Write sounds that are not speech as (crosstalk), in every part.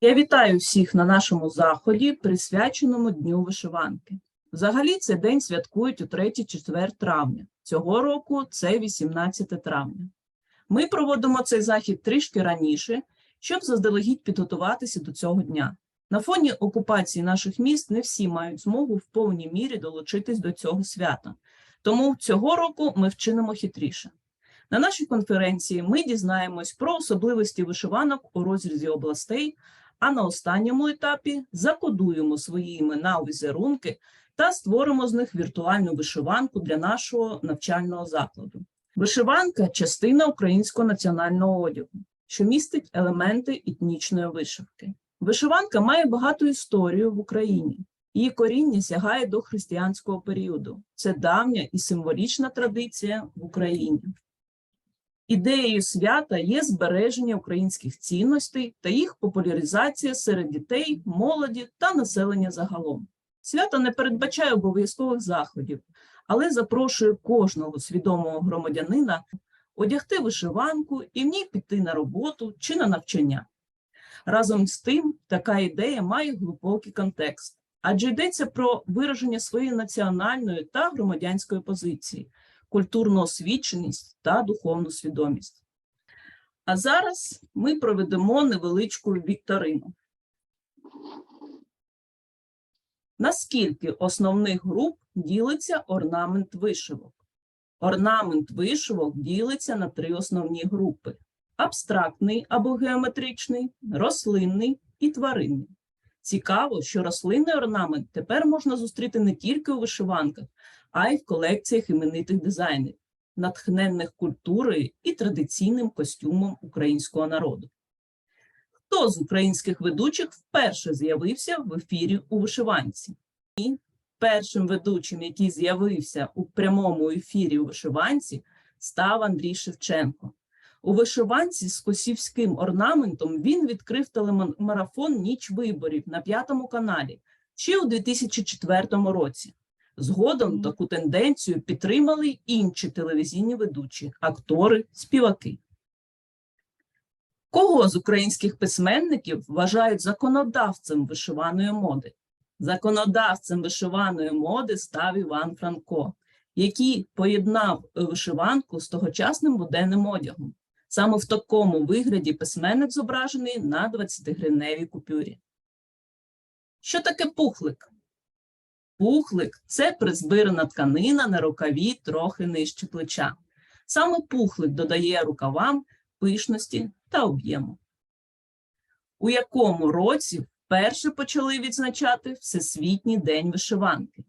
Я вітаю всіх на нашому заході, присвяченому Дню вишиванки. Взагалі, цей день святкують у 3-4 травня. Цього року це 18 травня. Ми проводимо цей захід трішки раніше, щоб заздалегідь підготуватися до цього дня. На фоні окупації наших міст не всі мають змогу в повній мірі долучитись до цього свята. Тому цього року ми вчинимо хитріше. На нашій конференції ми дізнаємось про особливості вишиванок у розрізі областей, а на останньому етапі закодуємо свої імена у візерунки та створимо з них віртуальну вишиванку для нашого навчального закладу. Вишиванка частина українського національного одягу, що містить елементи етнічної вишивки. Вишиванка має багату історію в Україні. Її коріння сягає до християнського періоду. Це давня і символічна традиція в Україні. Ідеєю свята є збереження українських цінностей та їх популяризація серед дітей, молоді та населення загалом. Свято не передбачає обов'язкових заходів, але запрошує кожного свідомого громадянина одягти вишиванку і в ній піти на роботу чи на навчання. Разом з тим, така ідея має глибокий контекст, адже йдеться про вираження своєї національної та громадянської позиції, культурну освіченість та духовну свідомість. А зараз ми проведемо невеличку вікторину. На скільки основних груп ділиться орнамент вишивок? Орнамент вишивок ділиться на три основні групи: абстрактний або геометричний, рослинний і тваринний. Цікаво, що рослинний орнамент тепер можна зустріти не тільки у вишиванках, а й в колекціях іменитих дизайнерів, натхненних культурою і традиційним костюмом українського народу. Хто з українських ведучих вперше з'явився в ефірі у вишиванці? І першим ведучим, який з'явився у прямому ефірі у вишиванці, став Андрій Шевченко. У вишиванці з косівським орнаментом він відкрив телемарафон Ніч виборів на п'ятому каналі ще у 2004 році. Згодом таку тенденцію підтримали інші телевізійні ведучі, актори, співаки. Кого з українських письменників вважають законодавцем вишиваної моди? Законодавцем вишиваної моди став Іван Франко, який поєднав вишиванку з тогочасним буденним одягом. Саме в такому вигляді письменник зображений на 20-гривневій купюрі. Що таке пухлик? Пухлик це призбирана тканина на рукаві трохи нижче плеча. Саме пухлик додає рукавам пишності та об'єму. У якому році вперше почали відзначати Всесвітній день вишиванки?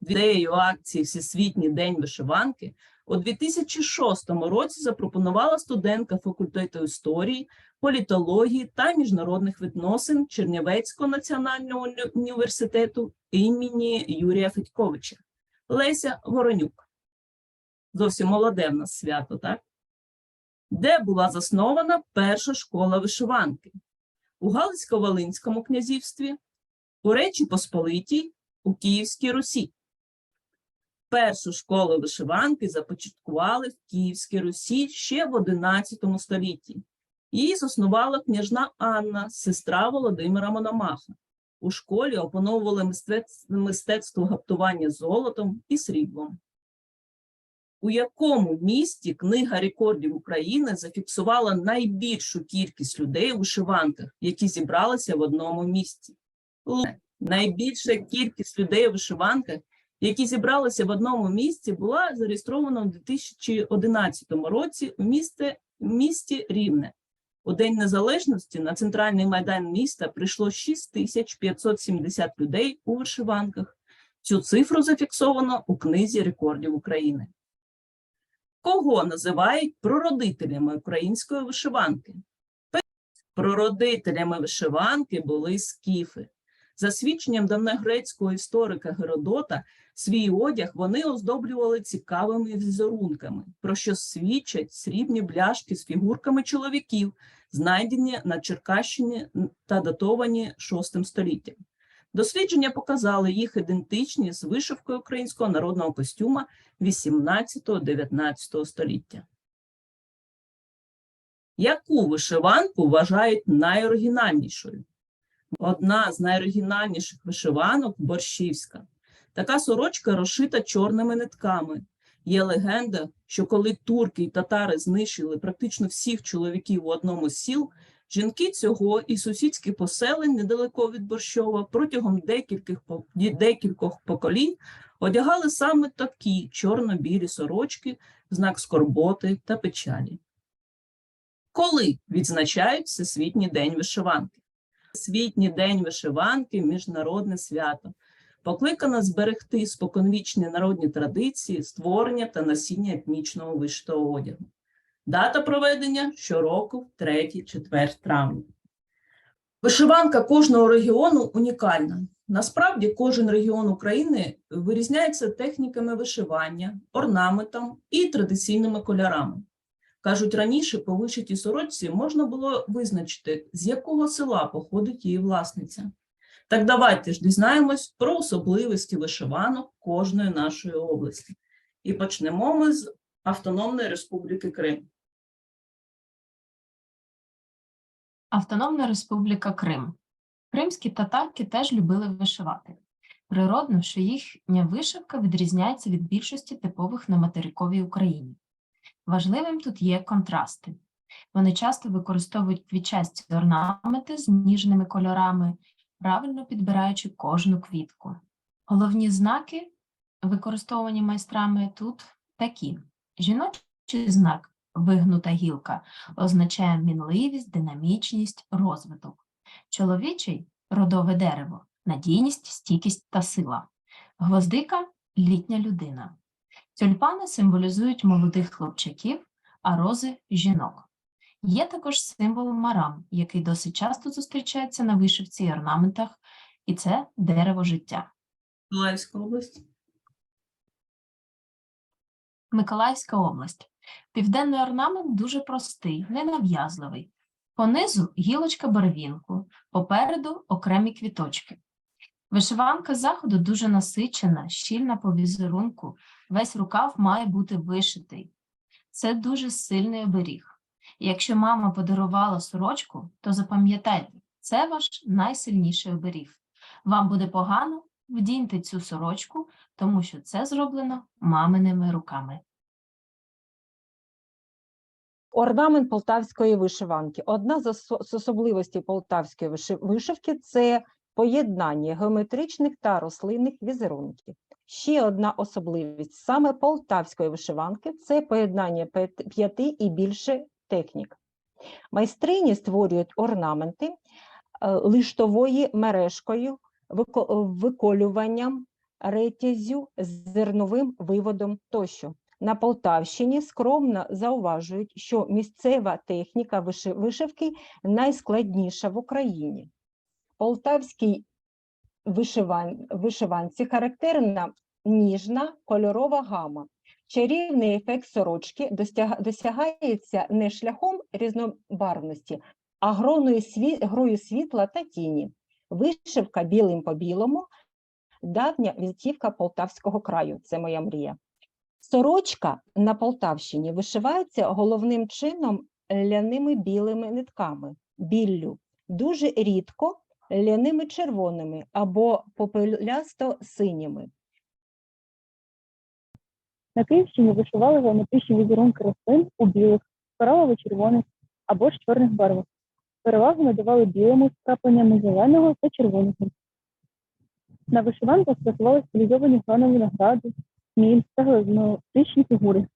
Ідеєю акції Всесвітній день вишиванки у 2006 році запропонувала студентка факультету історії, політології та міжнародних відносин Чернівецького національного університету імені Юрія Федьковича Леся Воронюк. Зовсім молоде в нас свято, так? Де була заснована перша школа вишиванки? У Галицько-Волинському князівстві, у Речі Посполитій, у Київській Русі. Першу школу вишиванки започаткували в Київській Русі ще в XI столітті. Її заснувала княжна Анна, сестра Володимира Мономаха. У школі опановували мистецтво, гаптування золотом і сріблом. У якому місті Книга рекордів України зафіксувала найбільшу кількість людей у вишиванках, які зібралися в одному місці? Найбільша кількість людей у вишиванках, які зібралися в одному місці, була зареєстрована у 2011 році у місті Рівне. У День Незалежності на центральний майдан міста прийшло 6570 людей у вишиванках. Цю цифру зафіксовано у книзі рекордів України. Кого називають прародителями української вишиванки? Прародителями вишиванки були скіфи. За свідченням давньогрецького історика Геродота, свій одяг вони оздоблювали цікавими візерунками, про що свідчать срібні бляшки з фігурками чоловіків, знайдені на Черкащині та датовані VI століттям. Дослідження показали їх ідентичні з вишивкою українського народного костюма 18-19 століття. Яку вишиванку вважають найоригінальнішою? Одна з найоригінальніших вишиванок борщівська. Така сорочка розшита чорними нитками. Є легенда, що коли турки й татари знищили практично всіх чоловіків у одному з сіл, жінки цього і сусідських поселень недалеко від Борщова протягом декількох, декількох поколінь одягали саме такі чорно-білі сорочки знак скорботи та печалі. Коли відзначають Всесвітній день вишиванки? Всесвітній день вишиванки міжнародне свято, покликано зберегти споконвічні народні традиції створення та носіння етнічного вишитого одягу. Дата проведення щороку 3-4 травня. Вишиванка кожного регіону унікальна. Насправді кожен регіон України вирізняється техніками вишивання, орнаментом і традиційними кольорами. Кажуть, раніше по вишитій сорочці можна було визначити, з якого села походить її власниця. Так давайте ж дізнаємось про особливості вишиванок кожної нашої області. І почнемо ми з Автономної Республіки Крим. Автономна Республіка Крим. Кримські татарки теж любили вишивати. Природно, що їхня вишивка відрізняється від більшості типових на материковій Україні. Важливим тут є контрасти. Вони часто використовують квітчасті орнаменти з ніжними кольорами, правильно підбираючи кожну квітку. Головні знаки, використовані майстрами тут такі: жіночий знак вигнута гілка означає мінливість, динамічність, розвиток. Чоловічий родове дерево надійність, стійкість та сила. Гвоздика літня людина. Тюльпани символізують молодих хлопчаків, а рози жінок. Є також символ марам, який досить часто зустрічається на вишивці і орнаментах, і це дерево життя. Миколаївська область. Миколаївська область. Південний орнамент дуже простий, ненав'язливий. Понизу гілочка барвінку, попереду окремі квіточки. Вишиванка заходу дуже насичена, щільна по візерунку, весь рукав має бути вишитий. Це дуже сильний оберіг. Якщо мама подарувала сорочку, то запам'ятайте, це ваш найсильніший оберіг. Вам буде погано, вдіньте цю сорочку, тому що це зроблено маминими руками. Орнамент полтавської вишиванки. Одна з особливостей полтавської вишивки це поєднання геометричних та рослинних візерунків. Ще одна особливість саме полтавської вишиванки це поєднання п'яти і більше технік. Майстрині створюють орнаменти е, лиштовою мережкою, виколюванням, ретязю, зерновим виводом тощо. На Полтавщині скромно зауважують, що місцева техніка вишивки найскладніша в Україні. Полтавській вишиван... вишиванці характерна ніжна кольорова гама. Чарівний ефект сорочки досягається не шляхом різнобарвності, а грою світла та тіні. Вишивка білим по білому давня візитівка Полтавського краю. Це моя мрія. Сорочка на Полтавщині вишивається головним чином ляними білими нитками, біллю, дуже рідко ляними червоними або попелясто-синіми. На Київщині вишивали геометричні візерунки рослин у білих, коралово-червоних або ж чорних барвах. Перевагу надавали білому з крапленнями зеленого та червоного. На вишиванках красували стилізовані грани винограду, хміль та геометричні фігури.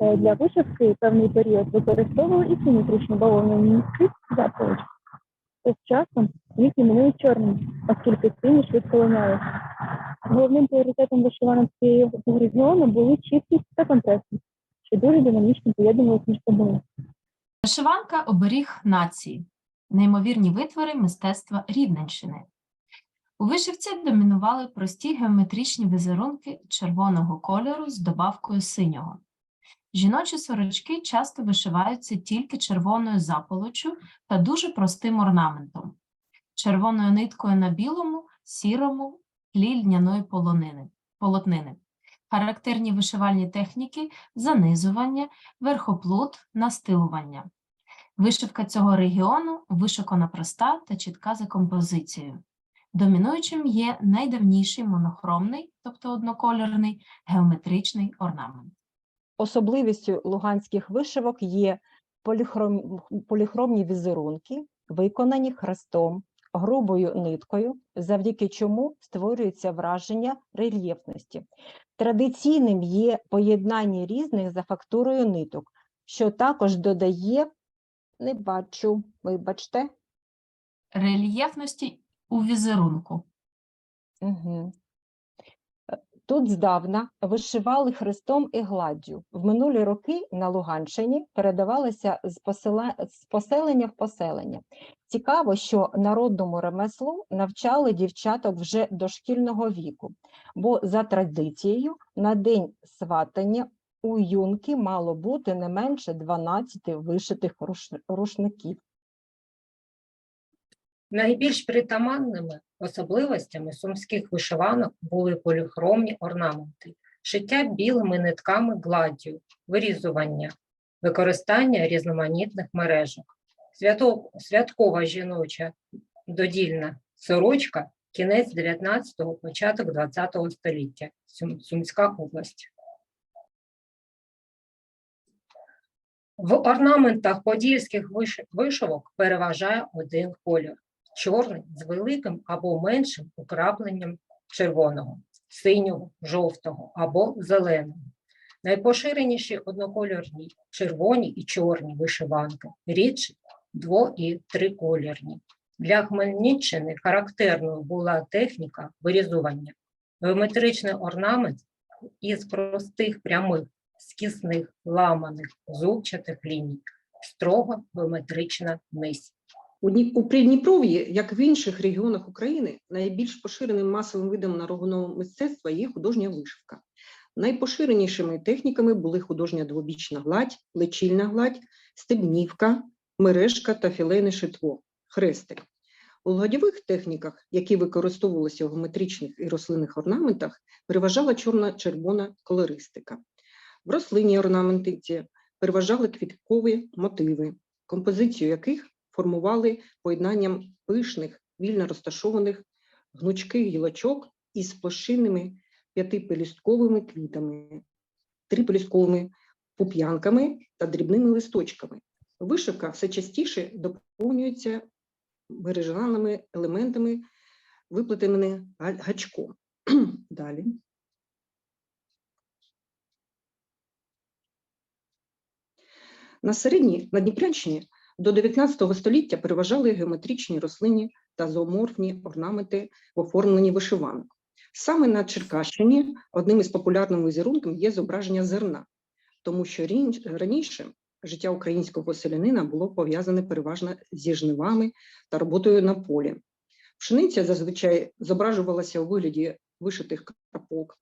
Е, Для вишивки певний період використовували і симетричні бавовняні нитки заповідь. З часом їх іменують чорними, оскільки сині швидко линяють. Головним пріоритетом вишиванок цього регіону були чіткість та контрастність, що дуже динамічно поєднувалися між собою. Вишиванка оберіг нації, неймовірні витвори мистецтва Рівненщини. У вишивці домінували прості геометричні візерунки червоного кольору з добавкою синього. Жіночі сорочки часто вишиваються тільки червоною заполочю та дуже простим орнаментом, червоною ниткою на білому, сірому тлі льняної полонини, полотнини. Характерні вишивальні техніки занизування, верхоплут, настилування. Вишивка цього регіону вишукана проста та чітка за композицією. Домінуючим є найдавніший монохромний, тобто однокольорний, геометричний орнамент. Особливістю луганських вишивок є поліхром... поліхромні візерунки, виконані хрестом, грубою ниткою, завдяки чому створюється враження рельєфності. Традиційним є поєднання різних за фактурою ниток, що також додає, не бачу, вибачте, Рельєфності у візерунку. Угу. Тут здавна вишивали хрестом і гладдю. В минулі роки на Луганщині передавалися з, посела... з поселення в поселення. Цікаво, що народному ремеслу навчали дівчаток вже дошкільного віку, бо за традицією на день сватання у юнки мало бути не менше 12 вишитих руш... рушників. Найбільш притаманними особливостями сумських вишиванок були поліхромні орнаменти, шиття білими нитками гладдю, вирізування, використання різноманітних мережок. Святкова жіноча додільна сорочка кінець 19-го, початок 20-го століття, Сумська область. В орнаментах подільських вишивок переважає один колір чорний з великим або меншим украпленням червоного, синього, жовтого або зеленого. Найпоширеніші однокольорні червоні і чорні вишиванки, рідші дво- і триколірні. Для Хмельниччини характерною була техніка вирізування. Геометричний орнамент із простих прямих, скісних, ламаних, зубчатих ліній, строго геометрична низь. У Дні- у Придніпров'ї, як в інших регіонах України, найбільш поширеним масовим видом народного мистецтва є художня вишивка. Найпоширенішими техніками були художня двобічна гладь, лечільна гладь, стебнівка, мережка та філейне шитво, хрестик. У гладьових техніках, які використовувалися в геометричних і рослинних орнаментах, переважала чорна-червона колористика. В рослинній орнаментиці переважали квіткові мотиви, композицію яких формували поєднанням пишних, вільно розташованих гнучких гілочок із площинними п'ятипелюстковими квітами, трипелюстковими пуп'янками та дрібними листочками. Вишивка все частіше доповнюється мережаними елементами, виплетеними га- гачком. (clears throat) Далі. На середній Надніпрянщині до 19 століття переважали геометричні рослинні та зооморфні орнаменти в оформленні вишиванок. Саме на Черкащині одним із популярним візерунком є зображення зерна, тому що раніше життя українського селянина було пов'язане переважно зі жнивами та роботою на полі. Пшениця зазвичай зображувалася у вигляді вишитих крапок,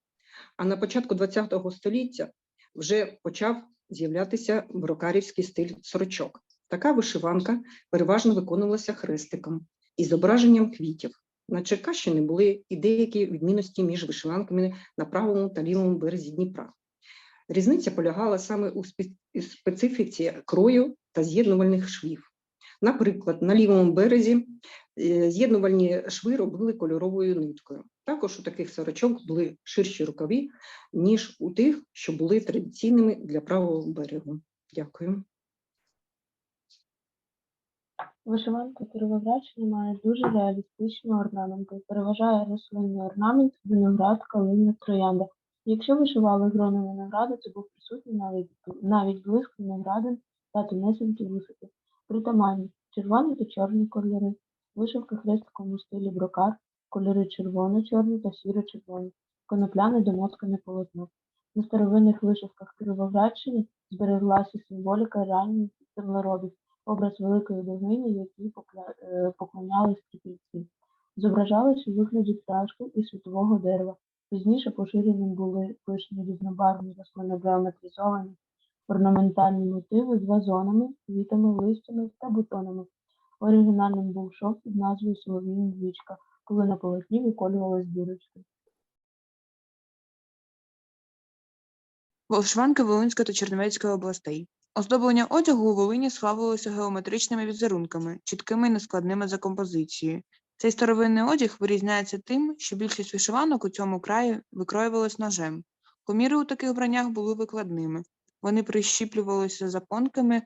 а на початку ХХ століття вже почав з'являтися брокарівський стиль сорочок. Така вишиванка переважно виконувалася хрестиком із зображенням квітів. На Черкащині були і деякі відмінності між вишиванками на правому та лівому березі Дніпра. Різниця полягала саме у специфіці крою та з'єднувальних швів. Наприклад, на лівому березі е, з'єднувальні шви робили кольоровою ниткою. Також у таких сорочок були ширші рукаві, ніж у тих, що були традиційними для правого берегу. Дякую. Вишиванка Кіровоградщини має дуже реалістичні орнаменти. Переважає рослинний орнамент, виноград, калина, троянда. Якщо вишивали грони винограду, це був присутній навіть, навіть блиск виноградин та тонесенькі висоти. Притаманні червоні та чорні кольори, вишивка хрестиком стилі брокар, кольори червоно-чорні та сіро-червоні, конопляне домоткане полотно. На старовинних вишивках Кіровоградщини збереглася символіка ранніх землеробів, образ великої богині, якій е, поклонялись трипільці. Зображались у вигляді пташки і світового дерева. Пізніше поширеним були пишні різнобарвні рослинно-геометризовані орнаментальні мотиви з вазонами, квітами, листями та бутонами. Оригінальним був шов під назвою Солов'їн двічка, коли на полотні виколювались дірочки. Вишиванки Волинської та Чернівецької областей. Оздоблення одягу у Волині славилося геометричними візерунками, чіткими і нескладними за композицією. Цей старовинний одяг вирізняється тим, що більшість вишиванок у цьому краї викроювалась ножем. Коміри у таких вбраннях були викладними. Вони прищіплювалися запонками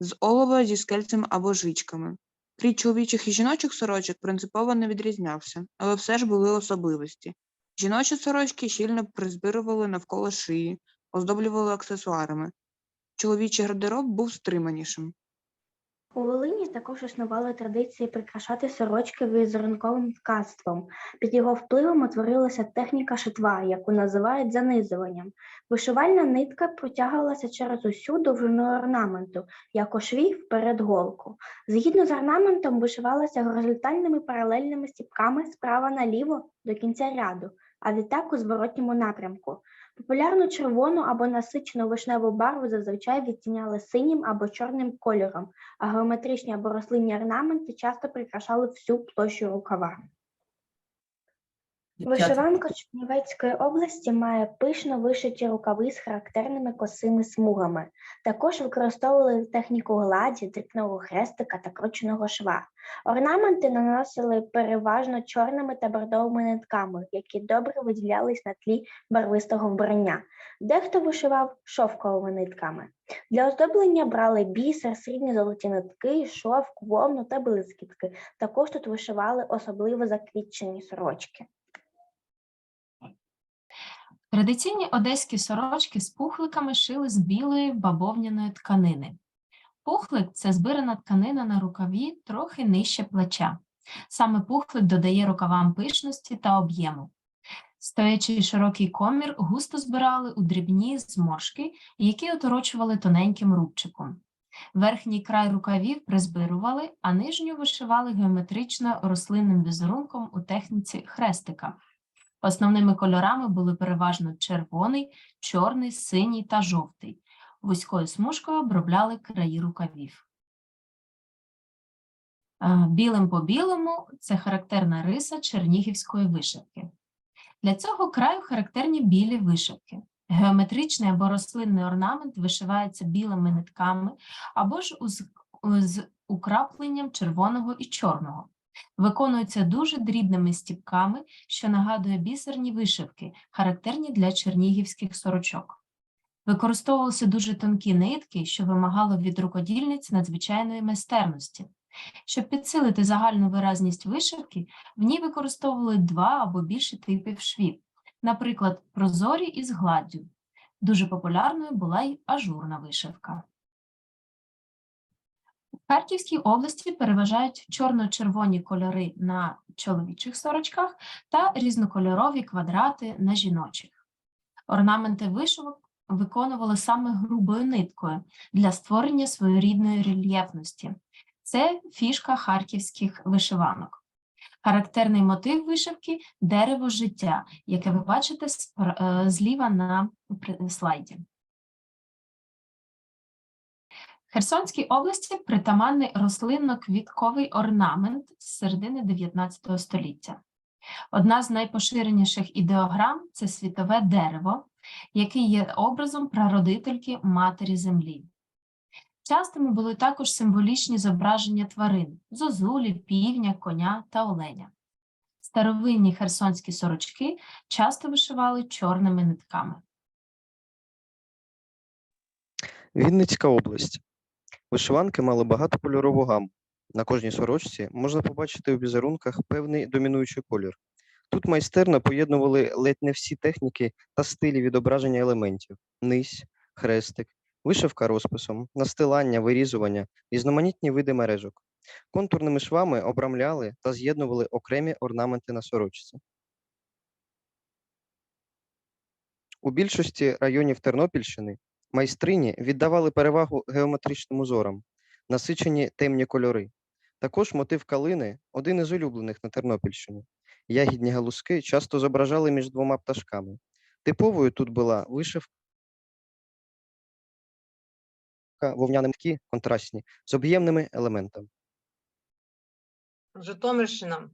з олова зі скельцем або жичками. Крій чоловічих і жіночих сорочок принципово не відрізнявся, але все ж були особливості. Жіночі сорочки щільно призбирували навколо шиї, оздоблювали аксесуарами. Чоловічий гардероб був стриманішим. У Волині також існували традиції прикрашати сорочки візерунковим ткацтвом. Під його впливом утворилася техніка шитва, яку називають занизуванням. Вишивальна нитка протягувалася через усю довжину орнаменту, як у швів перед голку. Згідно з орнаментом вишивалася горизонтальними паралельними стіпками справа наліво до кінця ряду, а відтак у зворотньому напрямку. Популярну червону або насичену вишневу барву зазвичай відтіняли синім або чорним кольором, а геометричні або рослинні орнаменти часто прикрашали всю площу рукава. Вишиванка Чернівецької області має пишно вишиті рукави з характерними косими смугами. Також використовували техніку гладі, дрібного хрестика та крученого шва. Орнаменти наносили переважно чорними та бордовими нитками, які добре виділялись на тлі барвистого вбрання. Дехто вишивав шовковими нитками. Для оздоблення брали бісер, срібні золоті нитки, шовк, вовну та блискітки. Також тут вишивали особливо заквітчені сорочки. Традиційні одеські сорочки з пухликами шили з білої бавовняної тканини. Пухлик це збирана тканина на рукаві трохи нижче плеча. Саме пухлик додає рукавам пишності та об'єму. Стоячий широкий комір густо збирали у дрібні зморшки, які оторочували тоненьким рубчиком. Верхній край рукавів призбирували, а нижню вишивали геометрично рослинним візерунком у техніці хрестика. Основними кольорами були переважно червоний, чорний, синій та жовтий. Вузькою смужкою обробляли краї рукавів. Е, Білим по білому це характерна риса чернігівської вишивки. Для цього краю характерні білі вишивки. Геометричний або рослинний орнамент вишивається білими нитками або ж з украпленням червоного і чорного. Виконується дуже дрібними стіпками, що нагадує бісерні вишивки, характерні для чернігівських сорочок. Використовувалися дуже тонкі нитки, що вимагало від рукодільниць надзвичайної майстерності. Щоб підсилити загальну виразність вишивки, в ній використовували два або більше типів швів, наприклад, прозорі із гладдю. Дуже популярною була й ажурна вишивка. Харківській області переважають чорно-червоні кольори на чоловічих сорочках та різнокольорові квадрати на жіночих. Орнаменти вишивок виконували саме грубою ниткою для створення своєрідної рельєфності. Це фішка харківських вишиванок. Характерний мотив вишивки дерево життя, яке ви бачите е, зліва на слайді. Херсонській області притаманний рослинно-квітковий орнамент з середини 19 століття. Одна з найпоширеніших ідеограм це світове дерево, яке є образом прародительки Матері Землі. Частими були також символічні зображення тварин зозулі, півня, коня та оленя. Старовинні херсонські сорочки часто вишивали чорними нитками. Вінницька область. Вишиванки мали багатокольорову гаму. На кожній сорочці можна побачити у візерунках певний домінуючий колір. Тут майстерно поєднували ледь не всі техніки та стилі відображення елементів: низь, хрестик, вишивка розписом, настилання, вирізування, різноманітні види мережок. Контурними швами обрамляли та з'єднували окремі орнаменти на сорочці. У більшості районів Тернопільщини майстрині віддавали перевагу геометричним узорам, насичені темні кольори. Також мотив калини один із улюблених на Тернопільщині. Ягідні галузки часто зображали між двома пташками. Типовою тут була вишивка вовняні контрастні з об'ємними елементами. Житомирщина.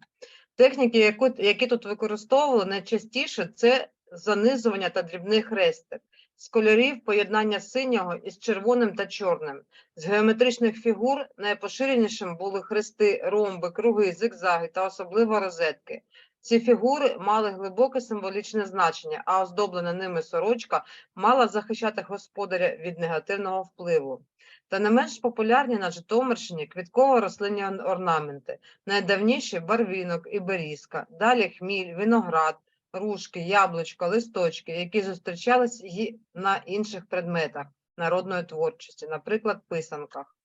Техніки, які тут використовували найчастіше, це занизування та дрібний хрестик. З кольорів поєднання синього із червоним та чорним. З геометричних фігур найпоширенішим були хрести, ромби, круги, зигзаги та особливо розетки. Ці фігури мали глибоке символічне значення, а оздоблена ними сорочка мала захищати господаря від негативного впливу. Та не менш популярні на Житомирщині квітково-рослинні орнаменти, найдавніші барвінок і берізка, далі хміль, виноград, ружки, яблучка, листочки, які зустрічались і на інших предметах народної творчості, наприклад, писанках.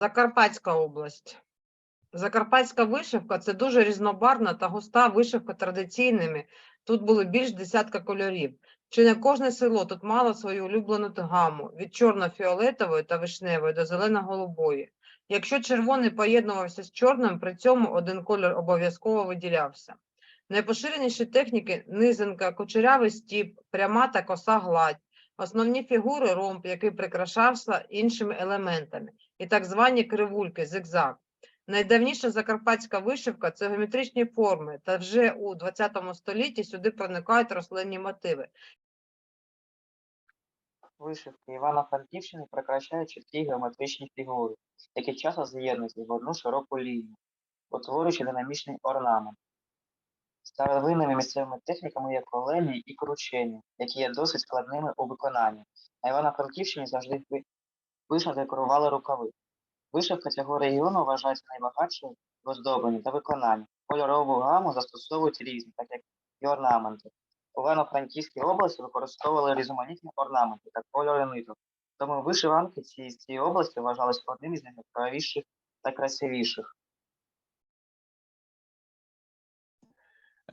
Закарпатська область. Закарпатська вишивка це дуже різнобарвна та густа вишивка традиційними. Тут були більш десятка кольорів. Чи не кожне село тут мало свою улюблену гаму від чорно-фіолетової та вишневої до зелено-голубої. Якщо червоний поєднувався з чорним, при цьому один колір обов'язково виділявся. Найпоширеніші техніки низинка, кучерявий стіп, пряма та коса гладь. Основні фігури ромб, який прикрашався іншими елементами, і так звані кривульки, зигзаг. Найдавніша закарпатська вишивка це геометричні форми, та вже у ХХ столітті сюди проникають рослинні мотиви. Вишивки Івано-Франківщини прикрашають чіткі геометричні фігури, які часто з'єднуються в одну широку лінію, утворюючи динамічний орнамент. Старовинними місцевими техніками є колені і кручені, які є досить складними у виконанні. На Івано-Франківщині завжди ви- пишно декорували рукави. Вишивка цього регіону вважається найбагатшою в оздобленні та виконанні. Кольорову гаму застосовують різні, так як і орнаменти. Івано-Франківській області використовували різноманітні орнаменти та кольори ниток. Тому вишиванки ці, з цієї області вважалися одним із найяскравіших та красивіших.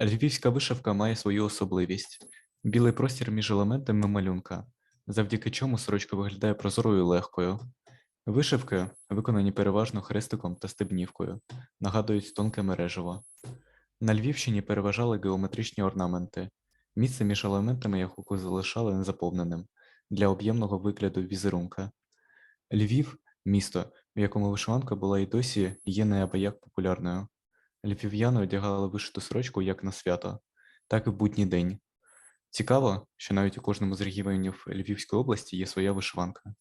Львівська вишивка має свою особливість білий простір між елементами малюнка, завдяки чому сорочка виглядає прозорою і легкою. Вишивки, виконані переважно хрестиком та стебнівкою, нагадують тонке мережево. На Львівщині переважали геометричні орнаменти, місце між елементами якого залишали незаповненим для об'ємного вигляду візерунка. Львів місто, в якому вишиванка була і досі є неабияк популярною. Львів'яни одягали вишиту сорочку як на свято, так і в будній день. Цікаво, що навіть у кожному з регіонів Львівської області є своя вишиванка.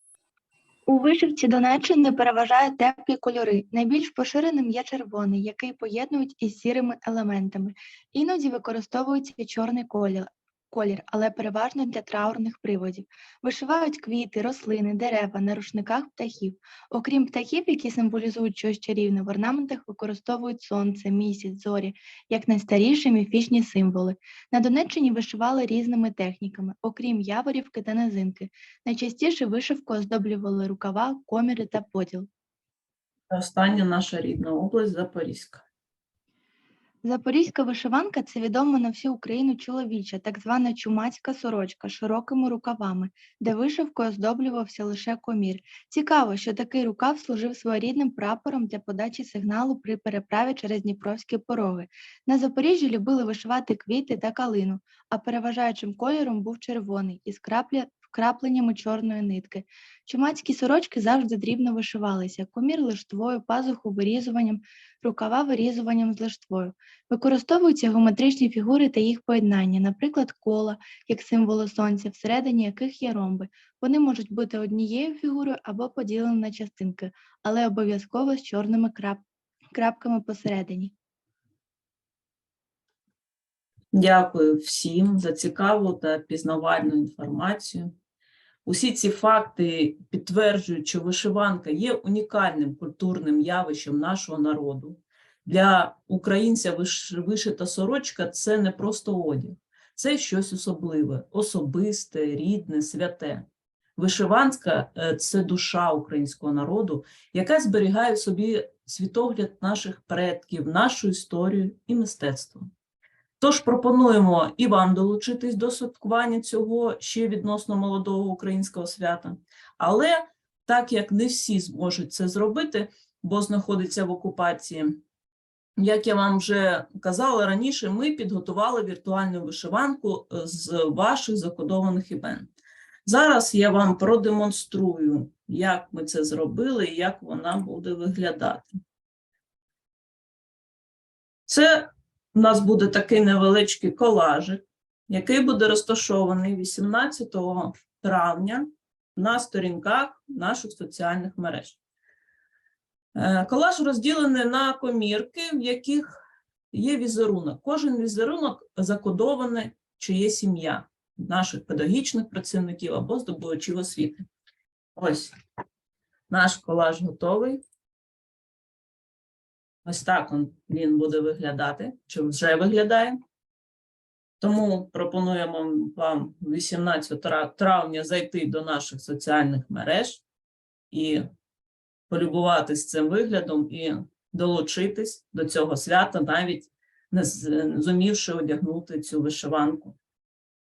У вишивці Донеччини переважають теплі кольори. Найбільш поширеним є червоний, який поєднують із сірими елементами. Іноді використовується чорний колір, колір, але переважно для траурних приводів. Вишивають квіти, рослини, дерева на рушниках птахів. Окрім птахів, які символізують щось чарівне, в орнаментах використовують сонце, місяць, зорі, як найстаріші міфічні символи. На Донеччині вишивали різними техніками, окрім яворівки та низинки. Найчастіше вишивку оздоблювали рукава, коміри та поділ. Остання наша рідна область Запорізька. Запорізька вишиванка це відома на всю Україну чоловіча, так звана чумацька сорочка з широкими рукавами, де вишивкою оздоблювався лише комір. Цікаво, що такий рукав служив своєрідним прапором для подачі сигналу при переправі через Дніпровські пороги. На Запоріжжі любили вишивати квіти та калину, а переважаючим кольором був червоний із крапля... вкрапленнями чорної нитки. Чумацькі сорочки завжди дрібно вишивалися, комір лиштвою, пазуху вирізуванням, рукава вирізуванням з лиштвою. Використовуються геометричні фігури та їх поєднання, наприклад, кола, як символи сонця, всередині яких є ромби. Вони можуть бути однією фігурою або поділені на частинки, але обов'язково з чорними крап... крапками посередині. Дякую всім за цікаву та пізнавальну інформацію. Усі ці факти підтверджують, що вишиванка є унікальним культурним явищем нашого народу. Для українця виш- вишита сорочка це не просто одяг, це щось особливе, особисте, рідне, святе. Вишиванка е, це душа українського народу, яка зберігає в собі світогляд наших предків, нашу історію і мистецтво. Тож пропонуємо і вам долучитись до святкування цього ще відносно молодого українського свята. Але так як не всі зможуть це зробити, бо знаходяться в окупації, як я вам вже казала раніше, ми підготували віртуальну вишиванку е, з ваших закодованих імен. Зараз я вам продемонструю, як ми це зробили і як вона буде виглядати. Це у нас буде такий невеличкий колажик. який буде розташований 18 травня на сторінках наших соціальних мереж. Е, Колаж розділений на комірки, в яких є візерунок. Кожен візерунок закодований, чи є сім'я наших педагогічних працівників або здобувачів освіти. Ось наш колаж готовий. Ось так він буде виглядати, чи вже виглядає. Тому пропонуємо вам 18 тра- травня зайти до наших соціальних мереж і полюбуватись цим виглядом і долучитись до цього свята, навіть не зумівши одягнути цю вишиванку.